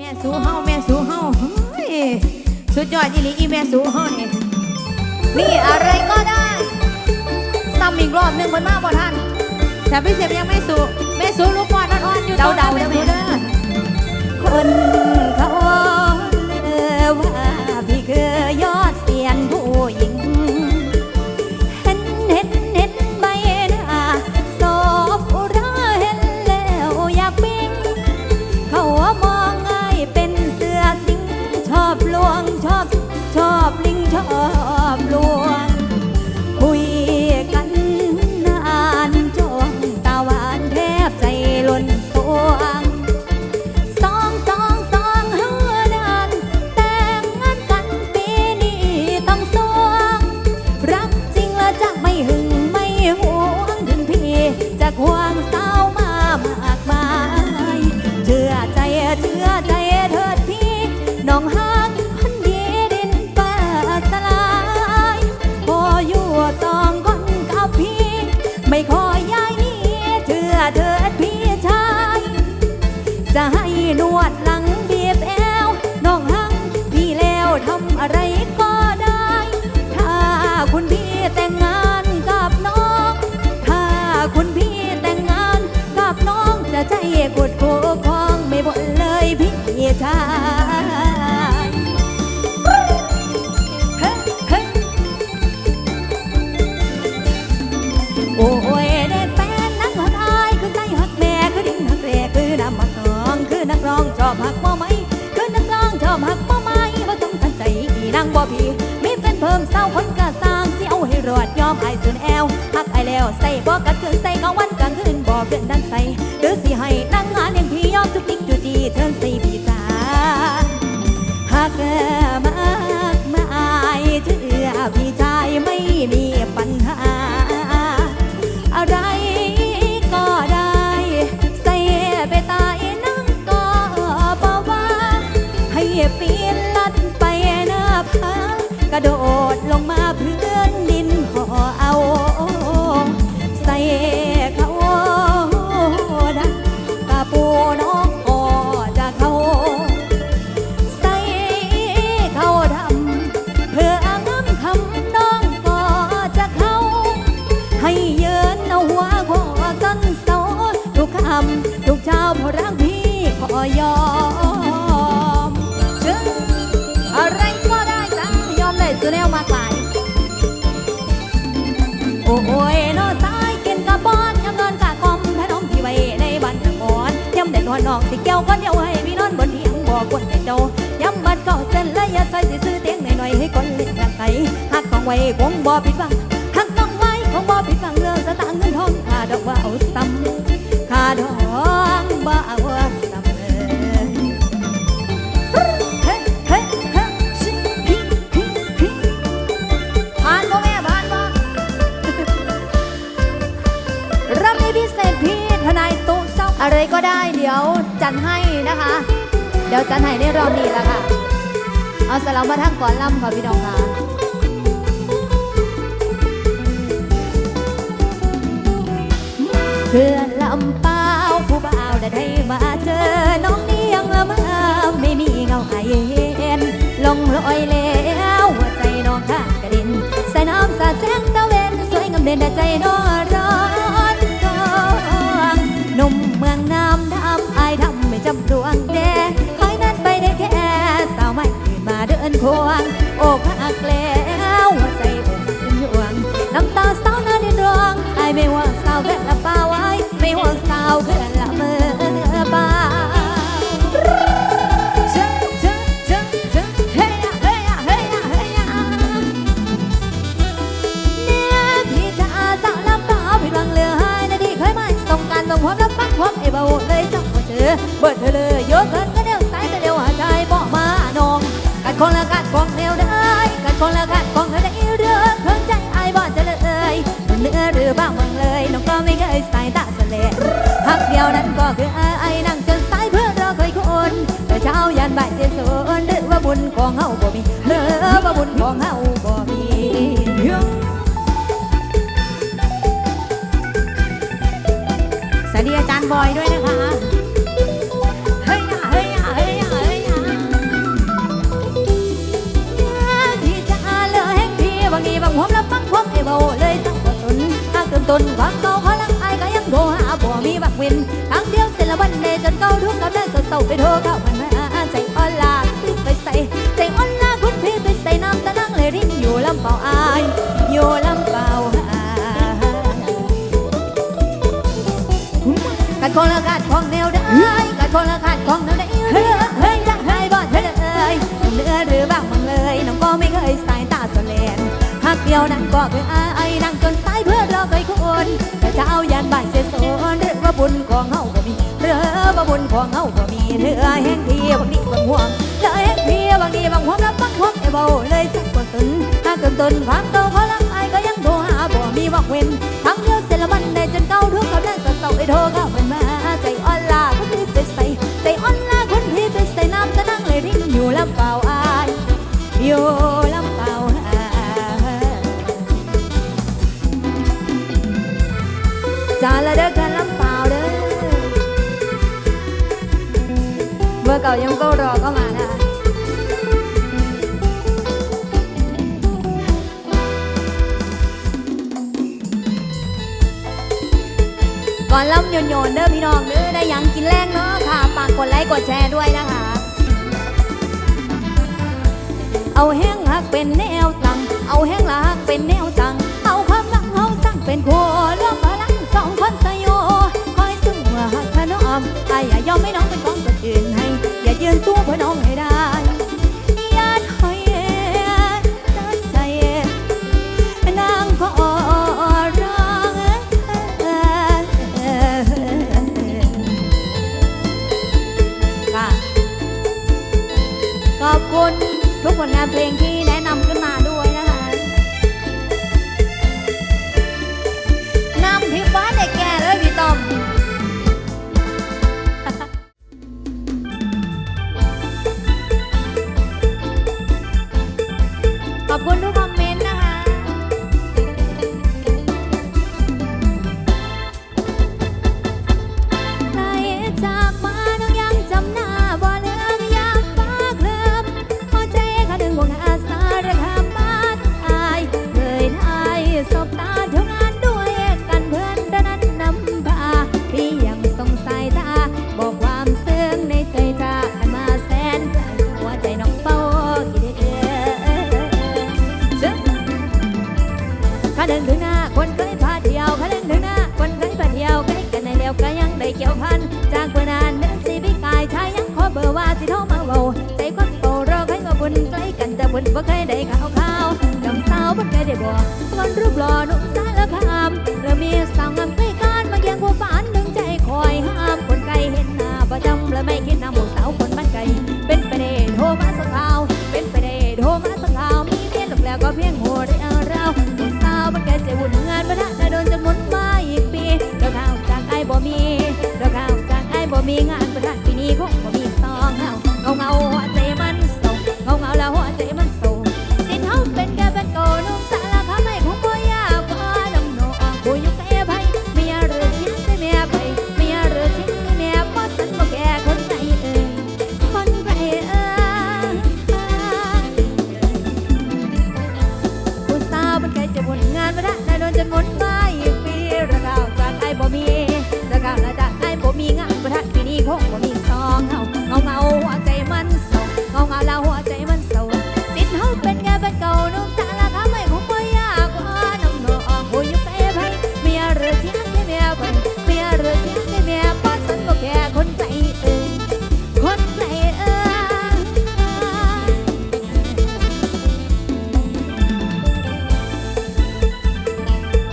แม่สู้เฮาแม่สู้เฮาเฮ้ยสุดยอดอีหลีอีแม่สู้เฮานี่นี่อะไรก็ได้ซ้ำอีกรอบหนึ่งคนมากบ่ท่านแต่พี่เสียบยังไม่สู้แม่สู้ลูกบอลอ่อนๆอยู่เดาๆตรงนั้นได้ไหมแม่สู้เด้อคนเขา นวดหลังบีบแอวน้องหังพี่แล้วทำอะไรก็ได้ ถ้าคุณพี่แต่งงานกับน้อง ถ้าคุณพี่แต่งงานกับน้องจะใจกดโค หักบ่ไหมคือนักร้องชอบหักบ่ไหมบ่ต้องสนใจอีนางบ่พี่มีเป็นเพิ่มเศร้าคนกะสร้างสิเอาให้รอดยอมไอ้สุนแอวหักไอ้แล้วใส่บ่กัดคืนใส่กลางวันกลางคืนบ่เกินดันใส่หรือสิให้นั่งงานเอย่างพี่ยอมจุกจิกจุจีเทินใส่พี่จ้าหากมากมายเชื่อพี่ชายไม่มีปัญหา ระโดดลงมาเพื่ อนนอกสิเก้วก้อนเดียวให้พี่นอนบนเตียงบอกคนแต่เจ้าย้ำบัดก่าเส้นและยาซอยสิซื้อเตียงหน่อยๆให้คนเล่นกันไปหักของไว้คงบ่ผิดหวัง จัดให้นะคะ เดี๋ยวจัดให้ในรอบนี้ละค่ะ เอาสลับมาทั้งก่อนล่ำค่ะพี่น้องค่ะเพื่อนลำเปล่าผู้บ่าวได้มาเจอ น้องเนียงมาไม่มีเงาไอเห็นลงลอยแล้วหัวใจน้องข้ากระดินใส่น้ำสาดแสงตะเวนสวยงามเด่นแต่ใจน้อง ดวงแดงคอยนั้นไปได้แค่สาวใหม่มาเดินควงโอ้พักแล ของเฮาบ่มีเลิฟบุญของเฮาบ่มีสวัสดีอาจารย์บอยด้วยนะคะเฮ้ยเฮ้ยเฮ้ยเฮ้ยดีจ้เลยแห่งที่บางีบางหัวแล้วบางพวกไอ้เบาเลยตั้งกตนถ้าเกินตนความเก่าขอลังไอ้ก็ยังโบหาบ่มีบักเวนทั้งเดียวเสร็จละวันเดจนเก่าทุกกำเนิดเศร้าไปโทรเข้า เดียวนั่งก็เคยออายนั่งจนสายเพื่อรอเคยคนแต่จะเช้ายานบ่ายเสียสนเรื่องว่าบุญของเฮาบ่มีเรื่องว่าบุญของเฮาบ่มีเรื่องแห่งเทียบางดีบางห่วงเรือแห่งเทียบางดีบางห่วงแล้วบางห่วงไอ้เบาเลยสักคนตนถ้าเกินตนความโตขอรักไอาก็ยังโทรหาบ่มีวักเว้นทั้งเดียวเสร็จแล้วมันได้จนเก่าทุกข์กับเรื่งเศร้าไอ้โทรก็เป็นมาใจอ่อนลาคนที่ไปใส่ใจอ่อนลาคนที่ไปใส่น้ำก็นั่งเลยริ้งอยู่ลำเปล่าไอายยาละเด้อกันลำเปล่าเด้อเบอร์เก่ายังก็รอก็มานะก่อนล่ำโยนโยนเด้อพี่น้องเด้อได้ยังกินแรงเนาะค่ะฝากกดไลค์กดแชร์ด้วยนะคะ เอาแห้งหักเป็นแนวตัง เอาแห้งหลักเป็นแนวตัง เอาความรักเอาสั่งเป็นคน ยอมให้น้องเป็นกองคนอื่นให้ อย่ายืนตู้เพื่อน้องให้ได้ญาติเอ๋ด้านใจนางพ่อนรังค่ะขอบคุณทุกผลงานเพลงที่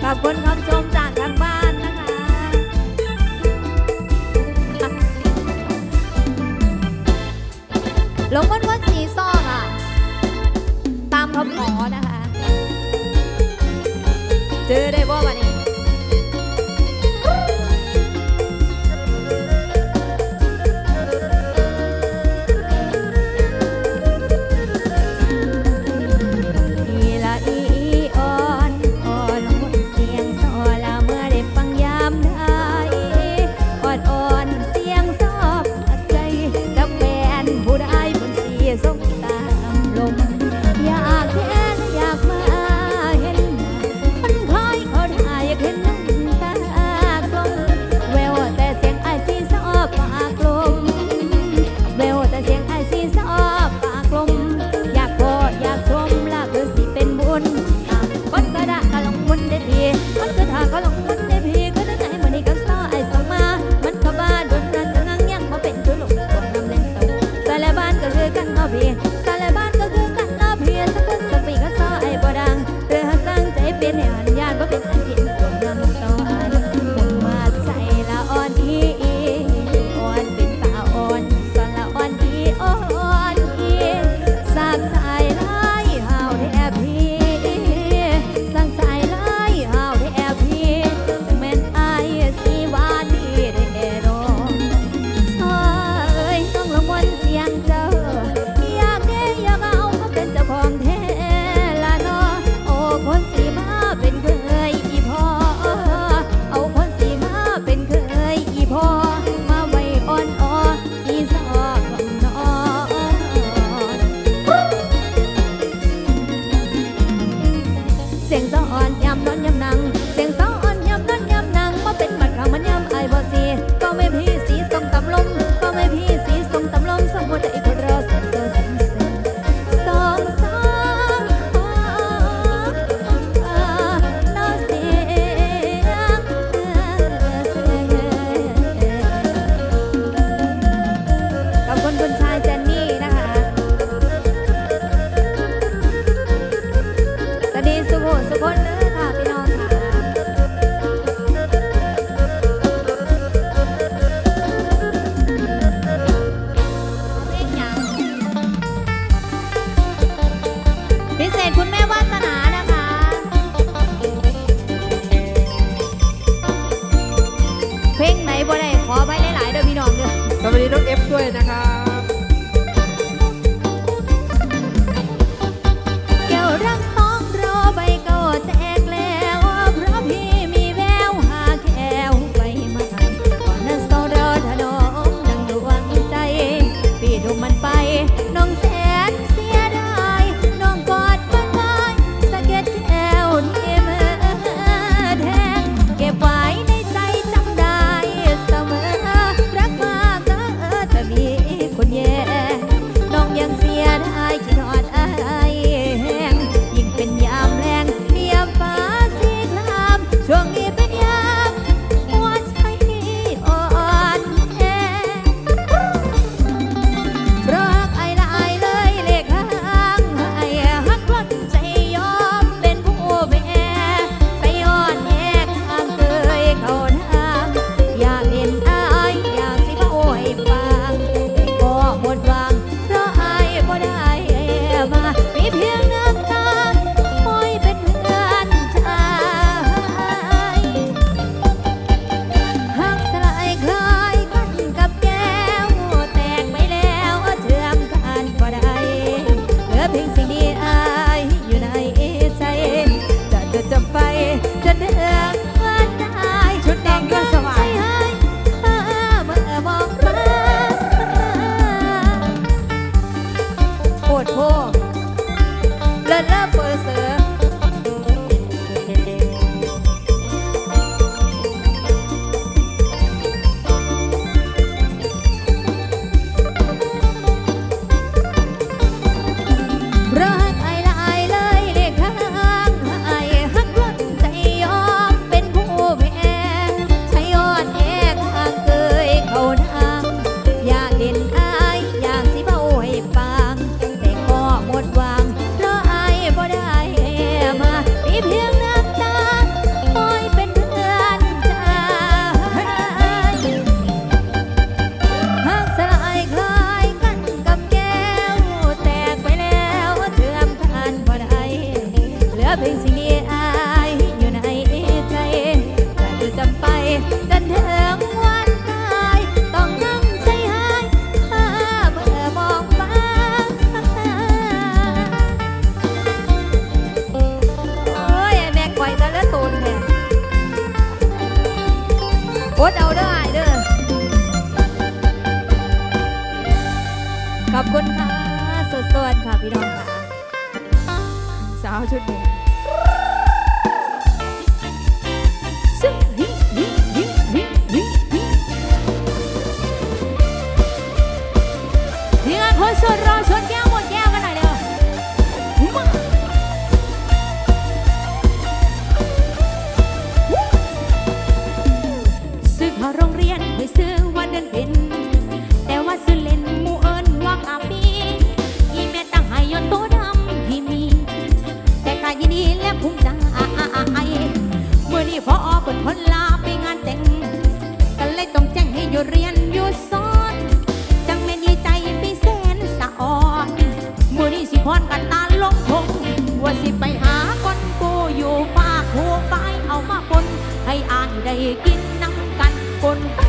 ขอบคุณคำชมจากทางบ้านนะคะ ลงบนวัดสีซ่อค่ะ ตามคำขอนะคะ เจอได้บ่วันนี้ ฟด้วยนะครับ อยู่เรียนอยู่สอนจังเม่นยีใจไปแสนสะอ่อนมือนี้สิพรกันตาลงคงว่าสิไปหาคนกูอยู่ปากหัวไปเอามาปนให้อ่านได้กินน้ำกันปนไป